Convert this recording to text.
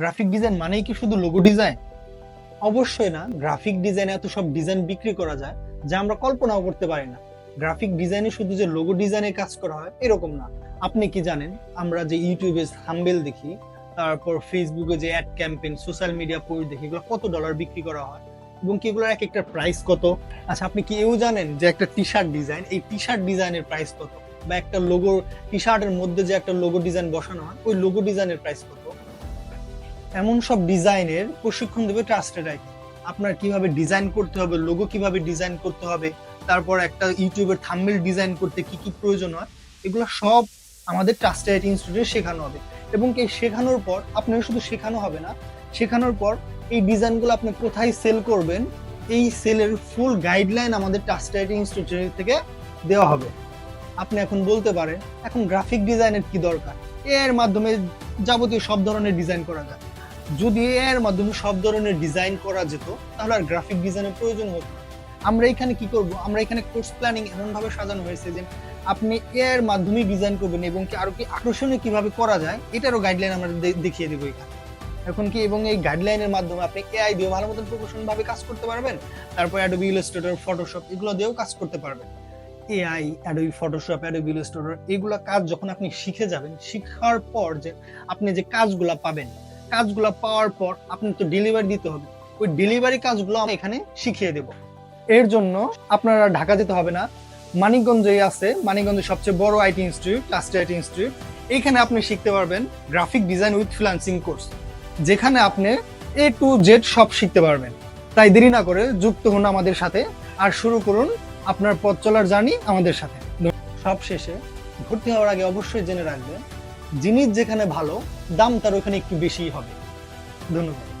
Graphic design মানেই কি শুধু লোগো ডিজাইন অবশ্যই না গ্রাফিক ডিজাইনে এত সব ডিজাইন বিক্রি করা যায় যা আমরা কল্পনাও করতে পারি না। গ্রাফিক ডিজাইনে শুধু যে লোগো ডিজাইনে কাজ করা হয়, এরকম না। আপনি কি জানেন, আমরা যে ইউটিউবে থাম্বেল দেখি, তারপর ফেসবুকে যে ad campaign social media post দেখি, এগুলো কত ডলার বিক্রি করা হয় এবং কি এগুলোর এক একটা প্রাইস কত? আচ্ছা আপনি কি এও জানেন যে একটা টি শার্ট ডিজাইন এই টি শার্ট ডিজাইনের প্রাইস কত? বা একটা লোগো টি শার্টের মধ্যে যে একটা লোগো ডিজাইন বসানো হয়, ওই লোগো ডিজাইনের প্রাইস কত? এমন সব ডিজাইনের প্রশিক্ষণ দেবে ট্রাস্টেড আইটি আপনার কীভাবে ডিজাইন করতে হবে লোগো কীভাবে ডিজাইন করতে হবে, তারপর একটা ইউটিউবের থাম্বনেল ডিজাইন করতে কি কি প্রয়োজন হয়, এগুলো সব আমাদের ট্রাস্টেড আইটি ইনস্টিটিউটে শেখানো হবে। এবং এই শেখানোর পর আপনার শুধু শেখানো হবে না, শেখানোর পর এই ডিজাইনগুলো আপনি কোথায় সেল করবেন, এই সেলের ফুল গাইডলাইন আমাদের ট্রাস্টেড আইটি ইনস্টিটিউট থেকে দেওয়া হবে। আপনি এখন বলতে পারেন, এখন গ্রাফিক ডিজাইনের কি দরকার? এর মাধ্যমে যাবতীয় সব ধরনের ডিজাইন করা যায়। যদি এর মাধ্যমে সব ধরনের ডিজাইন করা যেত, তাহলে আর গ্রাফিক ডিজাইনের প্রয়োজন হতো না। আমরা এখানে কি করব? আমরা এখানে কোর্স প্ল্যানিং এমন ভাবে সাজানো হয়েছে যে আপনি এর মাধ্যমে ডিজাইন করবেন এবং কি আরও কি আকর্ষণীয় কীভাবে করা যায়, এটারও গাইডলাইন আমরা দেখিয়ে দেবো এখানে। এখন কি এবং এই গাইডলাইনের মাধ্যমে আপনি এআই দিয়ে ভালো মতন প্রকৌশনভাবে কাজ করতে পারবেন, তারপর অ্যাডোবি ইলাস্ট্রেটর ফটোশপ এগুলো দিয়েও কাজ করতে পারবেন। AI Adobe Photoshop Adobe Illustrator এগুলা কাজ যখন আপনি শিখে যাবেন, শিখার পর যে আপনি যে কাজগুলা পাবেন কাজগুলা পাওয়ার পর আপনি তো ডেলিভারি দিতে হবে। ওই ডেলিভারি কাজগুলো আমরা এখানে শিখিয়ে দেব। এর জন্য আপনারা ঢাকা যেতে হবে না। মানিকগঞ্জেই আছে, মানিকগঞ্জের সবচেয়ে বড় IT institute last IT institute. এখানে আপনি শিখতে পারবেন graphic design with freelancing course যেখানে আপনি এ টু জেড সব শিখতে পারবেন। তাই দেরি না করে যুক্ত হন আমাদের সাথে আর শুরু করুন আপনার পথ চলার জার্নি আমাদের সাথে। সব শেষে ভর্তি হওয়ার আগে অবশ্যই জেনে রাখবেন জিনিস যেখানে ভালো দাম তার ওখানে একটু বেশিই হবে। ধন্যবাদ।